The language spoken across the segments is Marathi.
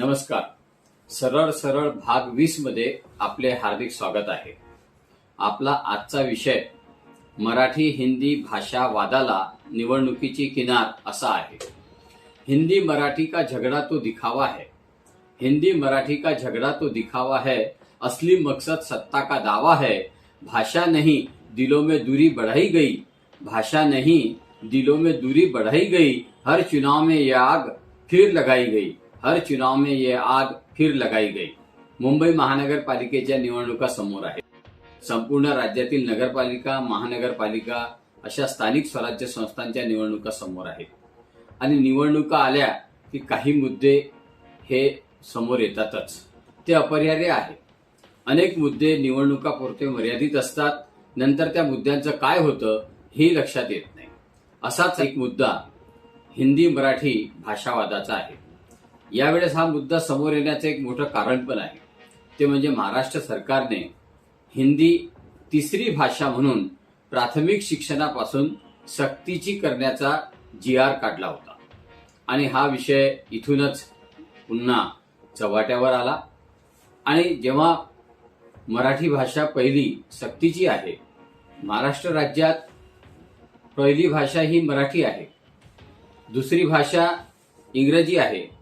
नमस्कार. सरळ सरळ भाग वीसमध्ये आपले हार्दिक स्वागत आहे. आपला आजचा विषय मराठी हिंदी भाषा वादाला निवडणुकीची किनार असा आहे. हिंदी मराठी का झगड़ा तो दिखावा है? हिंदी मराठी का झगड़ा तो दिखावा है? असली मकसद सत्ता का दावा है? भाषा नहीं दिलों में दूरी बढ़ाई गई। भाषा नहीं दिलों में दूरी बढ़ाई गई। हर चुनाव में ये आग फिर लगाई गई। हर चुनाव में ये आग फिर लगाई गई। मुंबई महानगरपालिकेच्या निवडणुका समोर आहेत. संपूर्ण राज्यातील नगरपालिका महानगरपालिका अशा स्थानिक स्वराज्य संस्थांच्या निवडणुका समोर आहेत. आणि निवडणुका आल्या की काही मुद्दे हे समोर येतातच. ते अपरिहार्य आहे. अनेक मुद्दे निवडणुकापुरते मर्यादित असतात. नंतर त्या मुद्द्यांचं काय होतं हे लक्षात येत नाही. असाच एक मुद्दा हिंदी मराठी भाषावादाचा आहे. यावेळेस हा मुद्दा समोर येण्याचं एक मोठं कारण पण आहे. ते म्हणजे महाराष्ट्र सरकारने हिंदी तिसरी भाषा म्हणून प्राथमिक शिक्षणापासून सक्तीची करण्याचा जी आर काढला होता. आणि हा विषय इथूनच पुन्हा चव्हाट्यावर आला. आणि जेव्हा मराठी भाषा पहिली सक्तीची आहे महाराष्ट्र राज्यात पहिली भाषा ही मराठी आहे. दुसरी भाषा इंग्रजी आहे.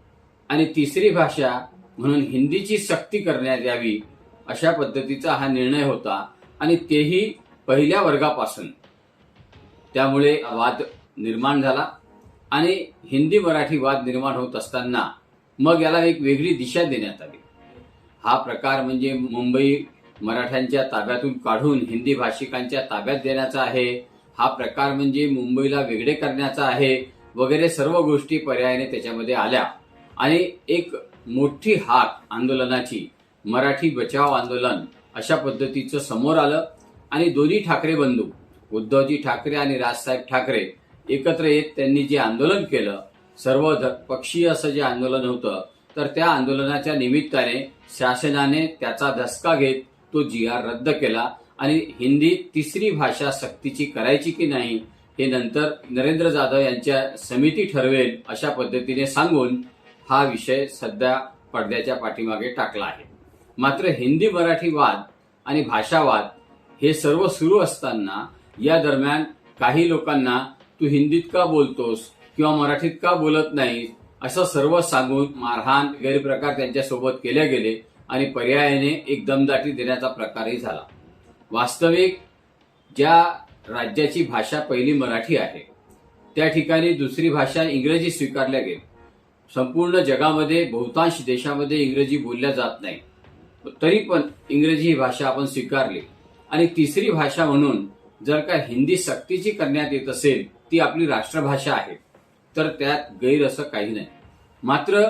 आणि तिसरी भाषा म्हणून हिंदीची सक्ती करण्यात यावी अशा पद्धतीचा हा निर्णय होता आणि तेही पहिल्या वर्गापासून. त्यामुळे वाद निर्माण झाला आणि हिंदी मराठी वाद निर्माण होत असताना मग याला एक वेगळी दिशा देण्यात आली. हा प्रकार म्हणजे मुंबई मराठ्यांच्या ताब्यातून काढून हिंदी भाषिकांच्या ताब्यात देण्याचा आहे. हा प्रकार म्हणजे मुंबईला वेगळे करण्याचा आहे. वगैरे सर्व गोष्टी पर्यायाने त्याच्यामध्ये आल्या. आणि एक मोठी हाक आंदोलनाची मराठी बचाव आंदोलन अशा पद्धतीचं समोर आलं. आणि दोन्ही ठाकरे बंधू उद्धवजी ठाकरे आणि राजसाहेब ठाकरे एकत्र येत त्यांनी जे आंदोलन केलं सर्व पक्षीय असं जे आंदोलन होतं तर त्या आंदोलनाच्या निमित्ताने शासनाने त्याचा धसका घेत तो जी आर रद्द केला. आणि हिंदी तिसरी भाषा सक्तीची करायची की नाही हे नंतर नरेंद्र जाधव यांच्या समिती ठरवेल अशा पद्धतीने सांगून हा विषय सध्या पडद्याच्या पाठीमागे टाकला आहे. मात्र हिंदी मराठी वाद आणि भाषावाद हे सर्व सुरू असताना या दरम्यान काही लोकांना तू हिंदीत का बोलतोस? किंवा मराठीत का बोलत नाही असं सर्व सांगून मारहाण गैरप्रकार त्यांच्यासोबत केले गेले आणि पर्यायाने एक दमदाटी देण्याचा प्रकारही झाला. वास्तविक ज्या राज्याची भाषा पहिली मराठी आहे त्या ठिकाणी दुसरी भाषा इंग्रजी स्वीकारल्या गेली संपूर्ण जगामध्ये बहुतांश देशामध्ये इंग्रजी बोलल्या जात नाही. तरी पण इंग्रजी ही भाषा आपण स्वीकारली. आणि तिसरी भाषा म्हणून जर का हिंदी सक्तीची करण्यात येत असेल ती आपली राष्ट्रभाषा आहे तर त्यात गैर असं काही नाही. मात्र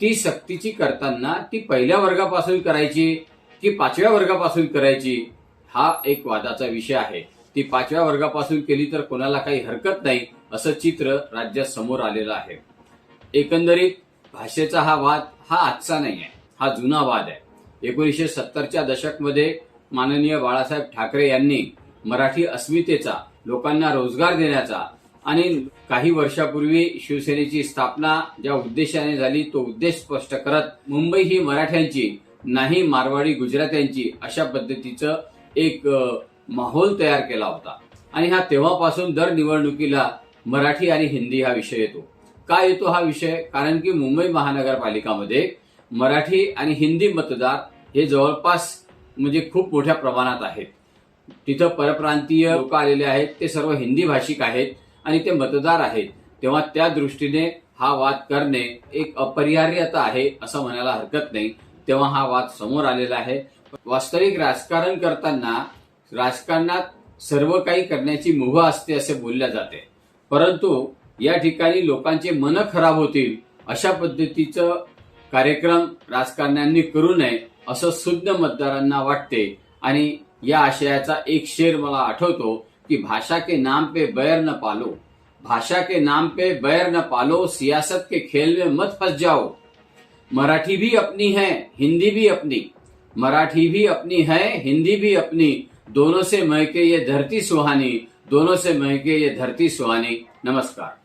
ती सक्तीची करताना ती पहिल्या वर्गापासून करायची की पाचव्या वर्गापासून करायची हा एक वादाचा विषय आहे. ती पाचव्या वर्गापासून केली तर कोणाला काही हरकत नाही असं चित्र राज्यात समोर आलेलं आहे. एकंदरीत भाषेचा हा वाद हा आजचा नाही आहे हा जुना वाद आहे. एकोणीसशे सत्तरच्या दशकमध्ये माननीय बाळासाहेब ठाकरे यांनी मराठी अस्मितेचा लोकांना रोजगार देण्याचा आणि काही वर्षापूर्वी शिवसेनेची स्थापना ज्या उद्देशाने झाली तो उद्देश स्पष्ट करत मुंबई ही मराठ्यांची नाही मारवाडी गुजरात्यांची अशा पद्धतीचं एक माहोल तयार केला होता. आणि हा तेव्हापासून दर निवडणुकीला मराठी आणि हिंदी हा विषय येतो. का येतो हा विषय? कारण की मुंबई महानगरपालिकामध्ये मराठी आणि हिंदी मतदार हे जवळपास म्हणजे खूप मोठ्या प्रमाणात आहेत. तिथं परप्रांतीय लोक आलेले आहेत ते सर्व हिंदी भाषिक आहेत आणि ते मतदार आहेत. तेव्हा त्या दृष्टीने हा वाद करणे एक अपरिहार्यता आहे असं म्हणायला हरकत नाही. तेव्हा हा वाद समोर आलेला आहे. वास्तविक राजकारण करताना राजकारणात सर्व काही करण्याची मुभा असते असे बोलल्या जाते. परंतु या ठिकाणी लोकांचे मन खराब होतील अशा पद्धतीचं कार्यक्रम राजकारण्यांनी करू नये असं सुज्ञ मतदारांना वाटते. आणि या आशयाचा एक शेर मला आठवतो कि भाषा के नाम पे बैर न पालो. भाषा के नाम पे बैर न पालो सियासत के खेल में मत फंस जाओ. मराठी भी अपनी है हिंदी भी अपनी. मराठी भी अपनी है हिंदी भी अपनी. दोनों से महके ये धरती सुहानी दोनों से महके ये धरती सुहानी. नमस्कार.